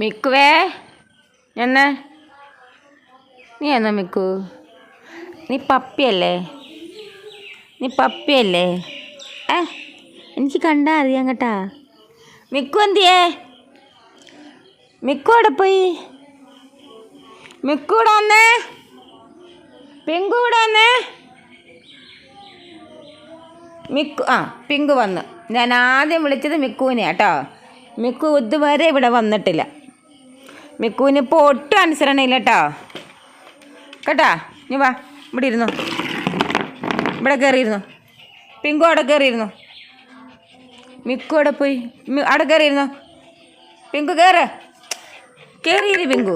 മിക്കുവേ? എന്നെ? നീ എന്നാ മിക്കു? നീ പപ്പിയല്ലേ? നീ പപ്പിയല്ലേ? ഏ എനിക്ക് കണ്ടാ അറിയാം കേട്ടാ. മിക്കു എന്തിയേ? മിക്കു അവിടെ പോയി? മിക്കു ഇവിടെ വന്നേ? പിങ്കു ഇവിടെ വന്നേ? മിക്കു ആ പിങ്കു വന്നു. ഞാൻ ആദ്യം വിളിച്ചത് മിക്കുവിനെ കേട്ടോ മിക്കു ഇതുവരെ ഇവിടെ വന്നിട്ടില്ല. മിക്കുവിന് ഇപ്പോൾ ഒട്ടും അനുസരണയില്ല കേട്ടോ. കേട്ടാ നീ വാ ഇവിടെ ഇരുന്നു. ഇവിടെ കയറിയിരുന്നു പിങ്കു അവിടെ കയറിയിരുന്നു മിക്കു അവിടെ പോയി? അവിടെ കയറിയിരുന്നു പിങ്കു കയറ് കയറിയിരി പിങ്കു.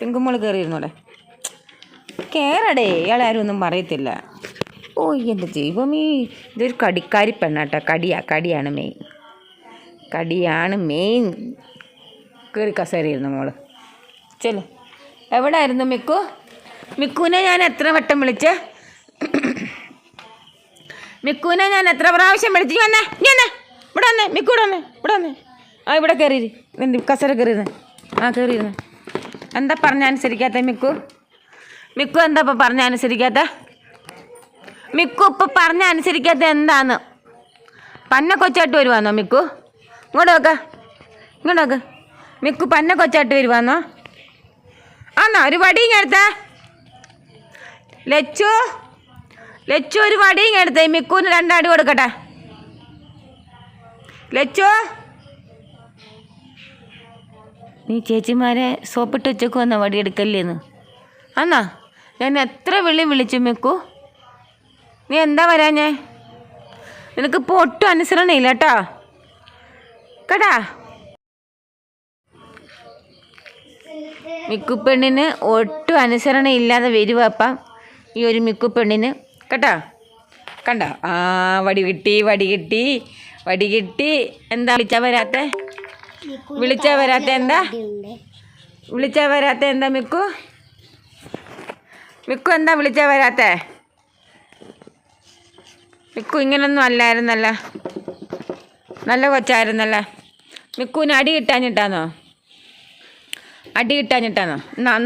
പിങ്കു മോൾ കയറിയിരുന്നു അവിടെ. കയറടേ ഇയാളെ ആരും ഒന്നും പറയത്തില്ല. ഓ എന്റെ ദൈവമേ ഇതൊരു കടിക്കാരി പെണ്ണാട്ടോ. കടിയാ കടിയാണ് മെയിൻ. കടിയാണ് മെയിൻ. കയറി കസേരയിരുന്നു മോൾ. ചെൽ എവിടെ ആയിരുന്നു മിക്കു? മിക്കുവിനെ ഞാൻ എത്ര വട്ടം വിളിച്ച്? മിക്കുവിനെ ഞാൻ എത്ര പ്രാവശ്യം വിളിച്ചു? നീ വന്നേ ഇവിടെ വന്നേ മിക്കു ഇവിടെ വന്നേ ഇവിടെ വന്നേ. ആ ഇവിടെ കയറി എന്ത് കസര കയറിയിരുന്നേ? ആ കയറിയിരുന്നേ. എന്താ പറഞ്ഞ അനുസരിക്കാത്ത മിക്കു? മിക്കു എന്താ ഇപ്പം പറഞ്ഞ അനുസരിക്കാത്ത? മിക്കു ഇപ്പം പറഞ്ഞ അനുസരിക്കാത്ത എന്താന്ന്? പന്ന കൊച്ചായിട്ട് വരുവാന്നോ മിക്കു? ഇങ്ങോട്ട് നോക്കാം. ഇങ്ങോട്ട് നോക്ക്. മിക്കു പന്ന കൊച്ചായിട്ട് വരുവാന്നോ? ആന്നോ ഒരു വടിയും എടുത്ത. ലച്ചു. ലച്ചു ഒരു വടിയും എടുത്തേ. മിക്കൂന് രണ്ടടി കൊടുക്കട്ടെ. ലച്ചു. നീ ചേച്ചിമാരെ സോപ്പിട്ട് ഉച്ചയ്ക്ക് വന്ന വടി എടുക്കല്ലേന്ന്. അന്നാ ഞാൻ എത്ര വിളി വിളിച്ചു മിക്കു? നീ എന്താ വരാഞ്ഞേ? നിനക്ക് ഇപ്പോൾ ഒട്ടും അനുസരണയില്ല കേട്ടോ. കേട്ടാ? മിക്കുപ്പെണ്ണിന് ഒട്ടും അനുസരണ ഇല്ലാതെ വരുവപ്പം ഈ ഒരു മിക്കുപ്പെണ്ണിന് കേട്ടോ? കണ്ട? ആ വടി കിട്ടി വടി കിട്ടി വടി കിട്ടി. എന്താ വിളിച്ചാൽ വരാത്ത? വിളിച്ചാൽ വരാത്ത എന്താ? വിളിച്ചാൽ വരാത്ത എന്താ മിക്കു? മിക്കു എന്താ വിളിച്ചാൽ വരാത്ത? മിക്കു ഇങ്ങനൊന്നും അല്ലായിരുന്നല്ല. നല്ല കൊച്ചായിരുന്നല്ല. മിക്കുവിന് അടി കിട്ടാഞ്ഞിട്ടാന്നോ? അടി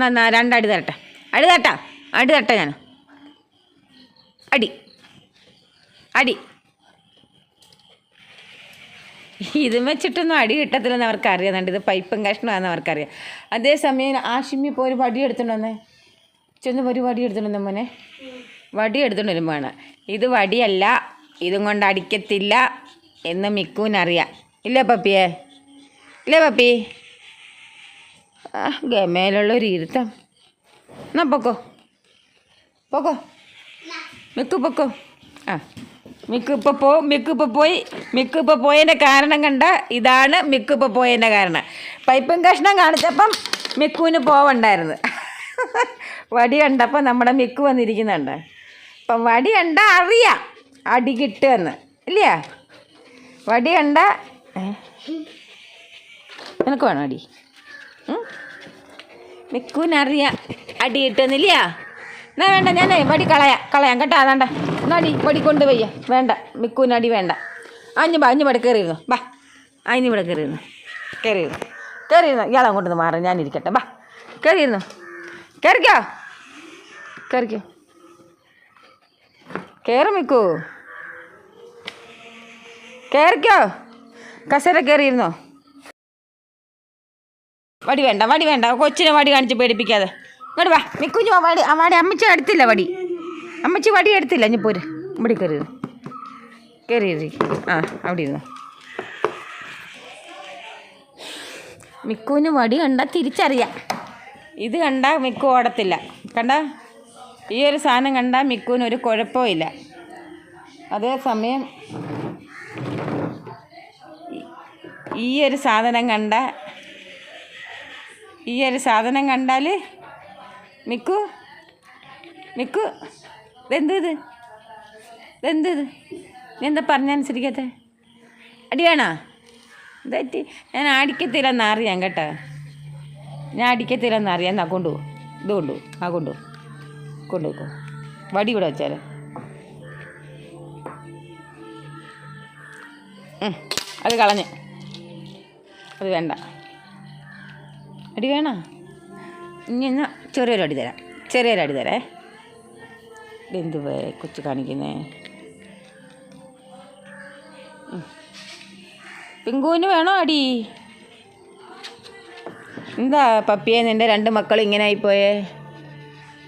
എന്നാ രണ്ടടി തരട്ടെ. അടി തട്ടാ അടി തട്ട ഞാൻ. അടി. അടി. ഇത് വെച്ചിട്ടൊന്നും അടി കിട്ടത്തില്ലെന്ന് അവർക്ക് അറിയാന്നുണ്ട് ഇത് പൈപ്പും കഷ്ണമാണെന്ന് അവർക്കറിയാം. അതേസമയം ആഷിമി ഇപ്പോൾ ഒരു വടി എടുത്തിട്ടുണ്ട് വന്നേ. ചെന്ന് ഒരു വടി എടുത്തിട്ടുണ്ട് മോനെ. വടി എടുത്തിട്ടുണ്ട് വരുമ്പോൾ വേണം ഇത് വടിയല്ല ഇതും കൊണ്ട് അടിക്കത്തില്ല എന്ന് മിക്കൂനറിയാം ഇല്ലേ പപ്പിയേ? ഇല്ലേ പപ്പി? ഗമയിലുള്ളൊരു ഇരുത്തം എന്നാ പൊക്കോ. പൊക്കോ. മിക്കു പൊക്കോ. ആ മിക്കു ഇപ്പോൾ പോ മിക്കു ഇപ്പോൾ പോയി. മിക്കു ഇപ്പോൾ പോയതിന്റെ കാരണം കണ്ട ഇതാണ് മിക്കു ഇപ്പോൾ പോയതിന്റെ കാരണം. പൈപ്പും കഷ്ണം കാണിച്ചപ്പം മിക്കുവിന് പോവണ്ടായിരുന്നു. വടി കണ്ടപ്പോൾ നമ്മുടെ മിക്കു വന്നിരിക്കുന്നുണ്ട്. അപ്പം വടി കണ്ട അറിയാം അടി കിട്ടുമെന്ന്. ഇല്ല വടി കണ്ട? നിനക്ക് വേണോ അടി? ഉം? മിക്കുവിനറിയാം അടി കിട്ടുന്നില്ല എന്നാ വേണ്ട ഞാൻ വടി കളയാം കളയാം കേട്ടോ അതാണ്ട എന്നാ അടി വടി കൊണ്ട് വയ്യ വേണ്ട മിക്കൂനടി വേണ്ട. അഞ്ഞു ബാ അഞ്ഞു ഇവിടെ കയറിയിരുന്നു? ബാ അഞ്ഞു ഇവിടെ കയറിയിരുന്നു? കയറിയിരുന്നു? കയറിയിരുന്നു? ഇയാളെ കൊണ്ടൊന്ന് മാറാം ഞാനിരിക്കട്ടെ ബാ കയറിയിരുന്നു? കയറിക്കോ? കയറിക്കോ? കയറി മിക്കൂ. കയറിക്കോ? കസേര കയറിയിരുന്നോ? വടി വേണ്ട വടി വേണ്ട. കൊച്ചിനെ വടി കാണിച്ച് പേടിപ്പിക്കാതെ. ഇങ്ങോട്ട് വാ. മിക്കുഞ്ഞു വടി ആ വടി അമ്മച്ചി എടുത്തില്ല വടി. അമ്മച്ചി വടി എടുത്തില്ല ഇനി പോര്. ഇവിടെ കയറി കയറി ആ അവിടെ ഇരുന്നു. മിക്കുവിന് വടി കണ്ട തിരിച്ചറിയാം. ഇത് കണ്ട മിക്കു ഓടത്തില്ല. കണ്ട? ഈ ഒരു സാധനം കണ്ട മിക്കുവിന് ഒരു കുഴപ്പമില്ല അതേസമയം ഈ ഒരു സാധനം കണ്ട ഈ ഒരു സാധനം കണ്ടാൽ മിക്കു മിക്കു ഇതെന്ത് ഇത്? ഇതെന്ത് ഇത്? നീ എന്താ അടി വേണോ ഇതായിട്ട് ഞാൻ അടിക്കത്തില്ലെന്ന് അറിയാം കേട്ടോ. ഞാൻ അടിക്കത്തില്ലെന്ന് അറിയാം. എന്നാ കൊണ്ടുപോകും ഇത് കൊണ്ടുപോകും ആ കൊണ്ടുപോകും കൊണ്ടുപോകും വടി ഇവിടെ വെച്ചാൽ അത് കളഞ്ഞ്. അത് വേണ്ട. അടി വേണ? ഇനി എന്നാ? ചെറിയൊരു അടി തരാം. ചെറിയൊരു അടി തരേ. എന്ത് കൊച്ചു കാണിക്കുന്നേ. പിങ്കുവിന് വേണോ അടി? എന്താ പപ്പിയെ നിന്റെ രണ്ട് മക്കൾ ഇങ്ങനെ ആയിപ്പോയേ?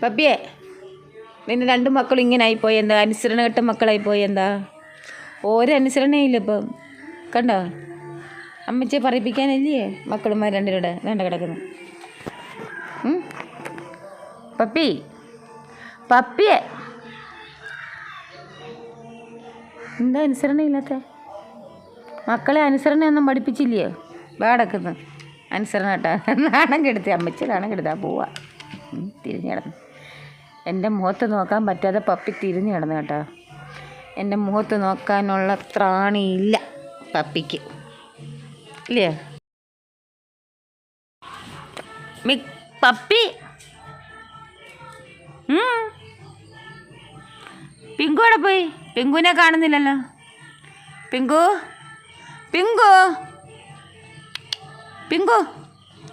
പപ്പിയെ നിന്റെ രണ്ട് മക്കൾ ഇങ്ങനെ ആയിപ്പോയി? എന്താ അനുസരണ കെട്ട മക്കളായിപ്പോയി? എന്താ? ഓരോ അനുസരണയില്ല ഇപ്പം. കണ്ടോ? അമ്മച്ചിയെ പറയിപ്പിക്കാനില്ലേ? മക്കളുമാർ രണ്ടുപേരുടെ വേണ്ട കിടക്കുന്നു. പപ്പി. പപ്പിയെ. എന്താ അനുസരണ ഇല്ലാത്ത മക്കളെ അനുസരണയൊന്നും പഠിപ്പിച്ചില്ലയോ വേടക്കുന്നു അനുസരണ കേട്ടോ. നാണം കെടുത്തി. അമ്മച്ചി നാണം കെടുത്താ പോവാ. തിരിഞ്ഞു എന്റെ മുഖത്ത് നോക്കാൻ പറ്റാതെ പപ്പി തിരിഞ്ഞു കിടന്നു കേട്ടോ. എന്റെ മുഖത്ത് നോക്കാനുള്ള ത്രാണിയില്ല പപ്പിക്ക്. ഇല്ലേ? മി പപ്പി. പിങ്കു എവിടെ പോയി? പിങ്കുവിനെ കാണുന്നില്ലല്ലോ. Pink pink. പിങ്കു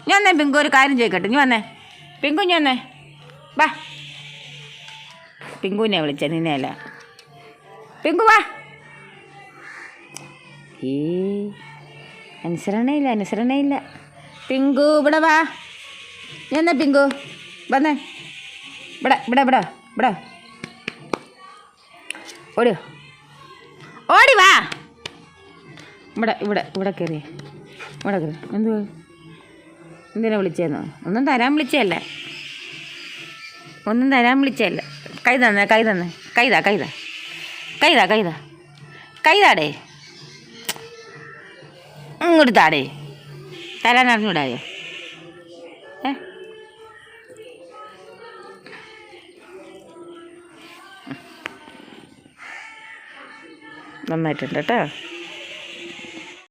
ഞാൻ വന്നേ പിങ്കു ഒരു കാര്യം ചോദിക്കട്ടെ. നീ വന്നേ. പിങ്കു നീ വന്നേ. വാ. പിങ്കുവിനെ വിളിച്ച നിന്നെയല്ല പിങ്കു വാ. ഏ അനുസരണയില്ല അനുസരണയില്ല. പിങ്കു ഇവിടെ വാ. എന്നാ പിങ്കു? വന്നേ. ഇവിടെ ഇവിടെ ഇവിടെ ഇവിടെ. ഓടി ഓടി വാ. ഇവിടെ ഇവിടെ ഇവിടെ കയറി ഇവിടെ കയറി. എന്ത് എന്തിനാ വിളിച്ചേന്നോ? ഒന്നും തരാൻ വിളിച്ചതല്ല. ഒന്നും തരാൻ വിളിച്ചതല്ല. കൈ തന്നെ കൈ തന്നെ. കൈതാ കൈതാ കൈതാ കൈതാ കൈതാടേ ഇങ്ങോട്ട് താടേ. തരാൻ അറിഞ്ഞൂടായോ? ഏ? നന്നായിട്ടുണ്ട് കേട്ടോ.